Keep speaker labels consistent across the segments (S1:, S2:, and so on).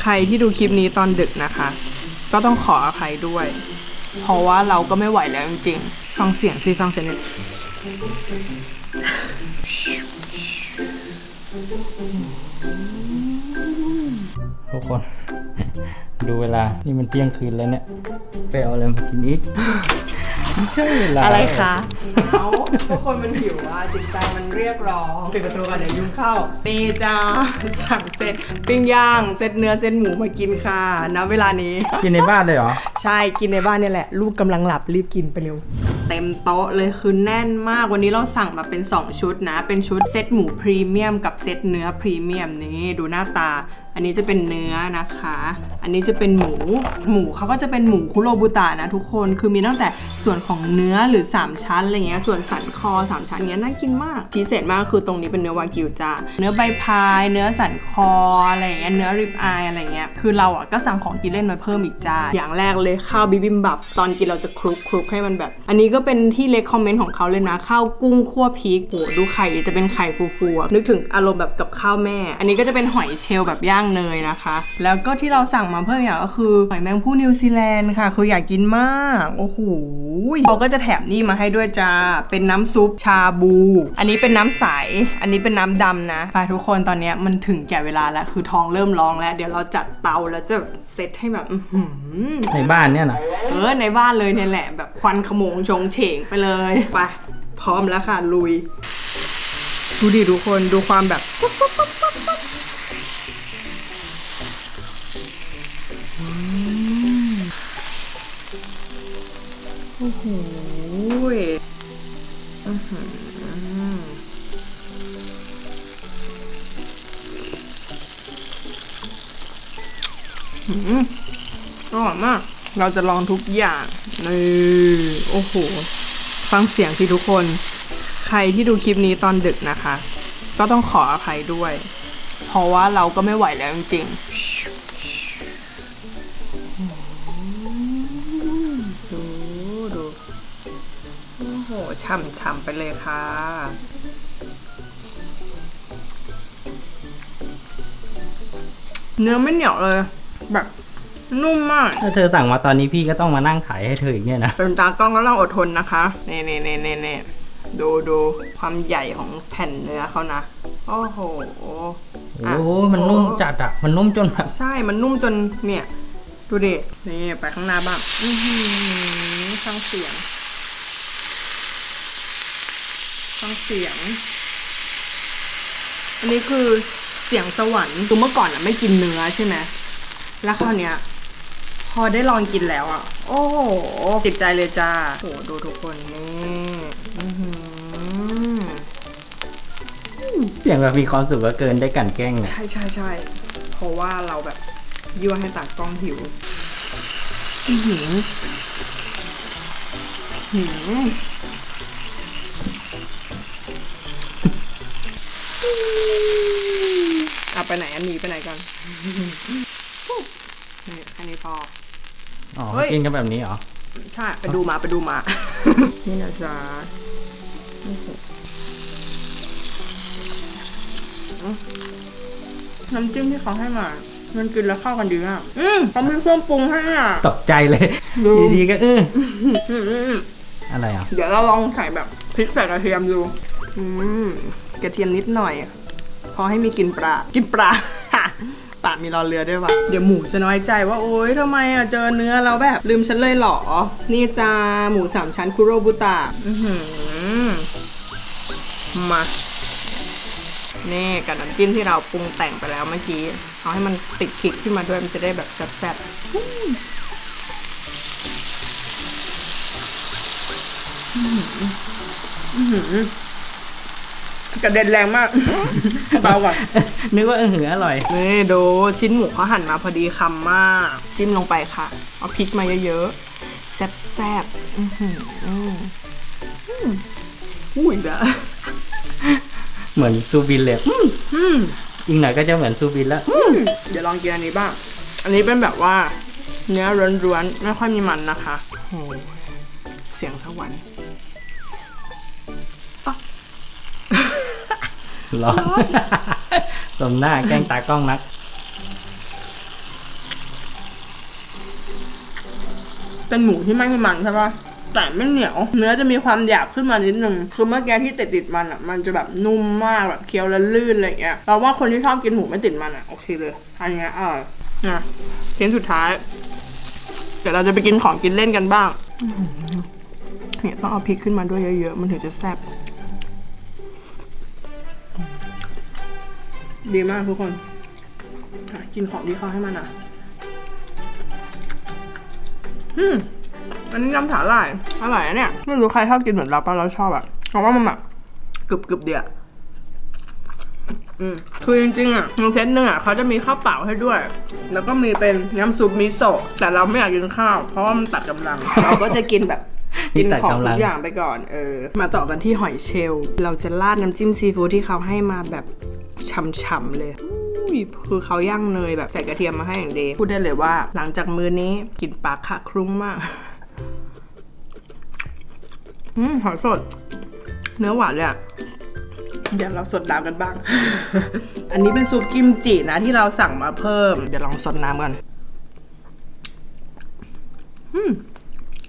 S1: ใครที่ดูคลิปนี้ตอนดึกนะคะ ก็ต้องขออภัยด้วย เพราะว่าเราก็ไม่ไหวแล้วจริงๆฟังเสียงสิฟังเสียงเนี่ย
S2: ทุกคน ดูเวลา นี่มันเที่ยงคืนแล้วเนี่ย ไปเอาอะไรมากินอีก ไม่ใช่เวลา
S1: อะไรคะ เอาทุกคนมันหิวอะจิตใจมันเรียกร้องปิดประตูกันเดี๋ยวยุงเข้านี่จ้าสั่งเซตปิ้งย่างเซตเนื้อเซตหมูมากินค่ะณเวลานี้
S2: กินในบ้านเลยเหรอ
S1: ใช่กินในบ้านเนี่ยแหละ ลูกกำลังหลับรีบกินไปเร็ว เต็มโต๊ะเลยคือแน่นมากวันนี้เราสั่งมาเป็น 2 ชุดนะ เป็นชุดเซตหมูพรีเมียมกับเซตเนื้อพรีเมียมนี่ดูหน้าตา อันนี้จะเป็นเนื้อนะคะ อันนี้จะเป็นหมูหมูเขาก็จะเป็นหมูคุโรบุตะนะทุกคนคือมีตั้งแต่ ส่วนของเนื้อหรือ 3 ชั้นอะไรเงี้ยส่วนสันคอ 3 ชั้นเงี้ยน่ากินมาก พิเศษมากคือตรงนี้เป็นเนื้อวากิวจ้าเนื้อใบพาย เนื้อสันคออะไรเงี้ยเนื้อริบอายอะไรเงี้ยคือเราอะก็สั่งของกินเล่นมาเพิ่มอีกจ้าอย่างแรกเลยข้าวบิบิมบับตอนกินเราจะคลุกคลุกให้มันแบบ อันนี้ก็เป็นที่เลคคอมเมนต์ของเขาเลยนะข้าวกุ้งคั่วพริกโหดูไข่จะเป็นไข่ฟูๆนึกถึงอารมณ์แบบกับข้าวแม่ อันนี้ก็จะเป็นหอยเชลล์แบบย่างเนยนะคะ แล้วก็ที่เราสั่งมาเพิ่มอย่างก็คือหอยแมงผู้นิวซีแลนด์ค่ะคืออยากกินมากโอ้โหเขาก็จะแถมนี่มาให้ด้วยจ้า เป็นน้ำซุปชาบู อันนี้เป็นน้ำใส อันนี้เป็นน้ำดำนะไปทุกคนตอนเนี้ยมันถึงแก่เวลาแล้ว คือท้องเริ่มร้องแล้ว เดี๋ยวเราจัดเตาแล้วจะเซตให้แบบอื้อหือ
S2: ในบ้านเนี่ยนะ
S1: เออ ในบ้านเลยเนี่ยแหละ แบบควันขโมงชงเฉงไปเลย ไป พร้อมแล้วค่ะลุย ดูดิทุกคนดูความแบบ อร่อยมาก เราจะลองทุกอย่างนี่โอ้โห ฟังเสียงสิทุกคน ใครที่ดูคลิปนี้ตอนดึกนะคะ ก็ต้องขออภัยด้วย เพราะว่าเราก็ไม่ไหวแล้วจริงๆดูดูโอ้โหฉ่ำๆไปเลยค่ะเนื้อไม่เหนียวเลย แบบนุ่มมาก
S2: ถ้าเธอสั่งมาตอนนี้พี่ก็ต้องมานั่งถ่ายให้เธออีกเนี่ยนะ
S1: เป็นตากล้องก็ต้องอดทนนะคะเน่เน่เน่เน่เน่ดูดูความใหญ่ของแผ่นเนื้อเขานะ โอ้โห
S2: โอ้โหมันนุ่มจัดอะ มันนุ่มจนแบบ
S1: ใช่ มันนุ่มจนเนี่ย ดูดินี่ไปข้างหน้าบ้างอือหือฟังเสียงฟังเสียง อันนี้คือเสียงสวรรค์คือเมื่อก่อนอะไม่กินเนื้อใช่ไหม แล้วคราวเนี้ย พอได้ลองกินแล้วอะ โอ้โหติดใจเลยจ้าโอ้โหดูทุกคนนี่อื้อหือ
S2: เสียงแบบมีความสุขเหลือเกินได้กลันแกล้งเนี่ย
S1: ใช่ใช่ใช่เพราะว่าเราแบบยั่วให้ตากล้องหิวอื้อหือหือเอาไปไหนอันนี้ไปไหนกัน นี่อันนี้พอ
S2: อ๋อ
S1: เฮ้ย
S2: กินกันแบบนี้เหรอ
S1: ใช่ ไปดูมาไปดูมา นี่นะจ๊ะโอ้โหอืมน้ำจิ้มที่เขาให้มา มันกินแล้วเข้ากันดีอะอืมเขามีเครื่องปรุงให้อะ
S2: ตกใจเลย
S1: ดู
S2: ดีๆก็เออ
S1: อืมอืมอืม
S2: อะไรอะ
S1: เดี๋ยวเราลองใส่แบบพริกใส่กระเทียมดู อืมกระเทียมนิดหน่อย พอให้มีกลินปลากินปลา ปากมีรอเรือด้วยว่ะ เดี๋ยวหมูจะน้อยใจว่าโอ๊ยทำไมอะเจอเนื้อแล้วแบบลืมฉันเลยเหรอ นี่จ้าหมูสามชั้นคุโรบุตะอือหือมานี่กับน้ำจิ้มที่เราปรุงแต่งไปแล้วเมื่อกี้เอาให้มันติดคลิกขึ้นมาด้วยมันจะได้แบบแซ่บๆอืมอื้อหือ กระเด็นแรงมาก เบาก่อน
S2: นึกว่าเออหืออร่อย
S1: นี่ดูชิ้นหมูเขาหั่นมาพอดีคำมาก จิ้มลงไปค่ะ เอาพริกมาเยอะๆ แซ่บๆ อื้อหืออืมอืมอุ้ยเด้อ
S2: เหมือนซูบินเลย
S1: อืม
S2: อีกหน่อยก็จะเหมือนซูบินแล้ว
S1: เดี๋ยวลองกินอันนี้บ้าง อันนี้เป็นแบบว่า เนื้อร้วนๆ ไม่ค่อยมีมันนะคะโอ้ยเสียงสวรรค์
S2: ร้อนสมหน้าแกล้งตากล้องนัก
S1: เป็นหมูที่ไม่มันใช่ปะแต่ไม่เหนียว เนื้อจะมีความหยาบขึ้นมานิดนึง คือเมื่อแกที่ติดติดมันอะ มันจะแบบนุ่มมากแบบเคี้ยวแล้วลื่นอะไรเงี้ย เราว่าคนที่ชอบกินหมูไม่ติดมันอะ โอเคเลย อันเนี้ยอ่านะชิ้นสุดท้าย เดี๋ยวเราจะไปกินของกินเล่นกันบ้างเนี่ยต้องเอาพริกขึ้นมาด้วยเยอะๆ มันถึงจะแซ่บ ดีมากทุกคนอะกินของที่เขาให้มานะอืมอันนี้น้ำสาหร่ายอร่อยอะเนี่ย ไม่รู้ใครชอบกินเหมือนเราป่ะเราชอบอะเพราะว่ามันแบบกรึบกรึบๆเดียวอืมคือจริงๆอะในเซตหนึ่งอะเขาจะมีข้าวเปล่าให้ด้วย แล้วก็มีเป็นน้ำซุปมิโซะแต่เราไม่อยากกินข้าว เพราะว่ามันตัดกำลัง เราก็จะกินแบบ กินของทุกอย่างไปก่อน เออ มาต่อกันที่หอยเชลล์เราจะราดน้ำจิ้มซีฟู้ดที่เขาให้มาแบบฉ่ำๆเลยอุ้ยคือเขาย่างเนยแบบใส่กระเทียมมาให้อย่างดีพูดได้เลยว่า หลังจากมื้อนี้กลินปากค่ะคลุ้งมากอืมหอยสด เนื้อหวานเลยอะเดี๋ยวเราสดน้ำกันบ้าง อันนี้เป็นซุปกิมจินะที่เราสั่งมาเพิ่ม เดี๋ยวลองสดน้ำกันอืม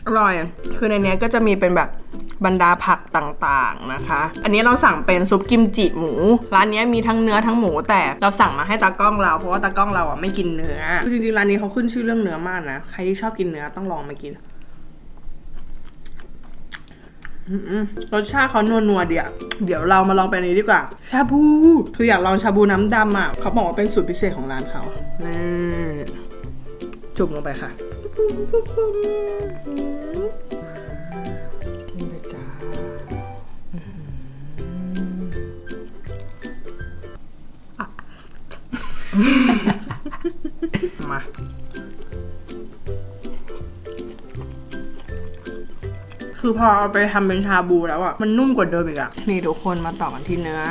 S1: อร่อย คือในเนี้ยก็จะมีเป็นแบบบรรดาผักต่างๆนะคะ อันนี้เราสั่งเป็นซุปกิมจิหมู ร้านนี้มีทั้งเนื้อทั้งหมูแต่เราสั่งมาให้ตากล้องเรา เพราะว่าตากล้องเราอะไม่กินเนื้อ จริงๆร้านนี้เขาขึ้นชื่อเรื่องเนื้อมากนะ ใครที่ชอบกินเนื้อต้องลองมากินรสชาติเขานัวๆเดียวเดี๋ยวเรามาลองไปนนี้ดีกว่า ชาบู คืออยากลองชาบูน้ำดำอะ เขาบอกว่าเป็นสูตรพิเศษของร้านเขานี่จุ่มลงไปค่ะ กินเลยจ้าอื้อหืออะมาคือพอเอาไปทำเป็นชาบูแล้วอะมันนุ่มกว่าเดิมอีกอะ นี่ทุกคนมาต่อกันที่เนื้อ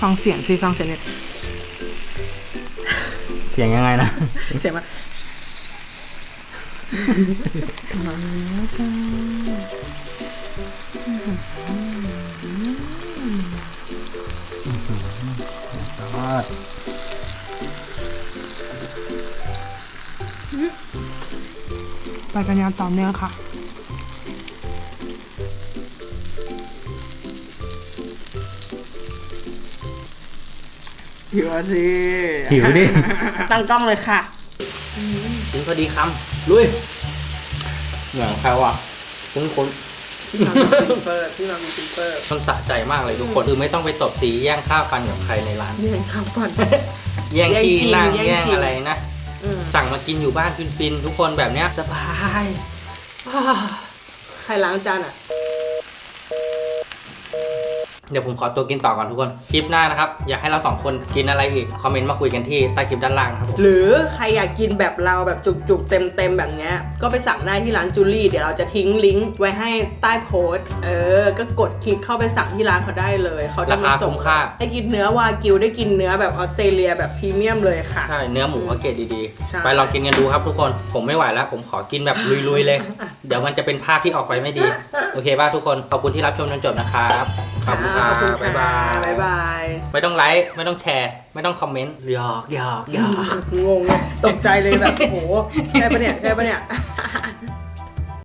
S1: ฟังเสียงสิฟังเสียงเนี่ย
S2: เสียงยังไงนะ
S1: เสียงมันมาแล้วจ้าไปกันยาวต่อเนื่องค่ะ หิวอะสิ
S2: หิวดิ
S1: ตั้งกล้องเลยค่ะ
S2: กินพอดีคำลุยเหมือนใครวะคุ้นคุ้น
S1: ที่มามีซิมเปอร์ที่มามีซิมเปอร์
S2: มันสะใจมากเลยทุกคนคือไม่ต้องไปตบตีแย่งข้าวกันกับใครในร้าน
S1: นี่เป็นข้าวปั่น
S2: แย่งที่นั่ง
S1: แย่งชิง
S2: แย่ง
S1: แย่งชิง
S2: อะไรนะ
S1: อืม
S2: สั่งมากินอยู่บ้านฟินๆทุกคนแบบเนี้ยสบาย
S1: ใครล้างจานอะ
S2: เดี๋ยวผมขอตัวกินต่อก่อนทุกคน คลิปหน้านะครับ อยากให้เราสองคนกินอะไรอีก คอมเมนต์มาคุยกันที่ใต้คลิปด้านล่างนะครับผม
S1: หรือใครอยากกินแบบเราแบบจุกๆ เต็มๆ แบบเนี้ย ก็ไปสั่งได้ที่ร้านจูลี่ เดี๋ยวเราจะทิ้งลิงก์ไว้ให้ใต้โพสต์เออ ก็กดคลิกเข้าไปสั่งที่ร้านเขาได้เลย เขาจะ
S2: รา
S1: มา
S2: คา
S1: ส่
S2: คุ้
S1: ง
S2: มค่า
S1: ได้กินเนื้อวากิวได้กินเนื้อแบบออสเตรเลียแบบพรีเมียมเลยค่ะ
S2: ใช่เนื้อหมูเขาเกรดดี
S1: ใช่
S2: ๆ ไปลองกินกันดูครับทุกคน ผมไม่ไหวแล้ว ผมขอกินแบบลุยๆเลย เดี๋ยวมันจะเป็นภาพที่ออกไปไม่ดี โอเคป่ะทุกคน ขอบคุณที่รับชมจนจบนะครับ ขอบคุณครั
S1: ขอบคุณ
S2: บ
S1: ค่ะ
S2: บ๊ายบาย
S1: บ๊ายบาย
S2: ไม่ต้องไลค์ไม่ต้องแชร์ ไม่ต้องคอมเมนต์หยอกหยอกหยอก
S1: งงเลยตกใจเลยแบบโอ้โหใช่ปะเนี่ยใช่ปะเนี่ย